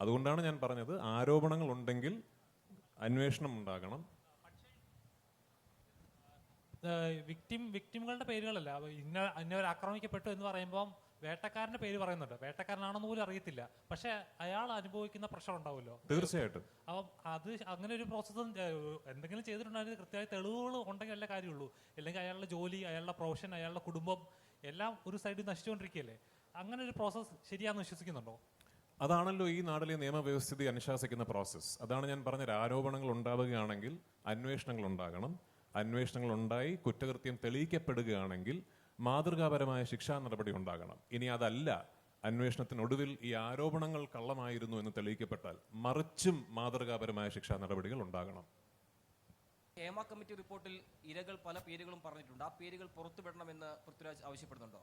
അതുകൊണ്ടാണ് ഞാൻ പറഞ്ഞത് ആരോപണങ്ങൾ ഉണ്ടെങ്കിൽ അന്വേഷണം ഉണ്ടാകണം വിക്ടിം വിക്ടിമുകളുടെ പേരുകളല്ല ഇന്ന ഇന്നവർ ആക്രമിക്കപ്പെട്ടു എന്ന് പറയുമ്പോൾ വേട്ടക്കാരന്റെ പേര് പറയുന്നുണ്ട്. വേട്ടക്കാരനാണെന്ന് പോലും അറിയത്തില്ല. പക്ഷെ അയാൾ അനുഭവിക്കുന്ന പ്രഷർ ഉണ്ടാവുമല്ലോ. തീർച്ചയായിട്ടും. അപ്പം അത് അങ്ങനെ ഒരു പ്രോസസ്സ് എന്തെങ്കിലും ചെയ്തിട്ടുണ്ടെങ്കിൽ കൃത്യമായ തെളിവുകൾ ഉണ്ടെങ്കിൽ അല്ലേ കാര്യമുള്ളൂ. അല്ലെങ്കിൽ അയാളുടെ ജോലി അയാളുടെ പ്രൊഫഷൻ അയാളുടെ കുടുംബം എല്ലാം ഒരു സൈഡിൽ നശിച്ചുകൊണ്ടിരിക്കുകയല്ലേ? അങ്ങനെ ഒരു പ്രോസസ്സ് ശരിയാണെന്ന് വിശ്വസിക്കുന്നുണ്ടോ? അതാണല്ലോ ഈ നാട്ടിലെ നിയമവ്യവസ്ഥിതി അനുശാസിക്കുന്ന പ്രോസസ്സ് അതാണ് ഞാൻ പറഞ്ഞ ആരോപണങ്ങൾ ഉണ്ടാവുകയാണെങ്കിൽ അന്വേഷണങ്ങൾ ഉണ്ടാകണം. അന്വേഷണങ്ങൾ ഉണ്ടായി കുറ്റകൃത്യം തെളിയിക്കപ്പെടുകയാണെങ്കിൽ മാതൃകാപരമായ ശിക്ഷാ നടപടി ഉണ്ടാകണം. ഇനി അതല്ല അന്വേഷണത്തിനൊടുവിൽ ഈ ആരോപണങ്ങൾ കള്ളമായിരുന്നു എന്ന് തെളിയിക്കപ്പെട്ടാൽ മറിച്ചും മാതൃകാപരമായ ശിക്ഷാ നടപടികൾ ഉണ്ടാകണം. ഹേമ കമ്മിറ്റി റിപ്പോർട്ടിൽ ഇരകൾ പല പേരുകളും പറഞ്ഞിട്ടുണ്ട്. ആ പേരുകൾ പുറത്തുവിടണമെന്ന് പൃഥ്വിരാജ് ആവശ്യപ്പെടുന്നുണ്ടോ?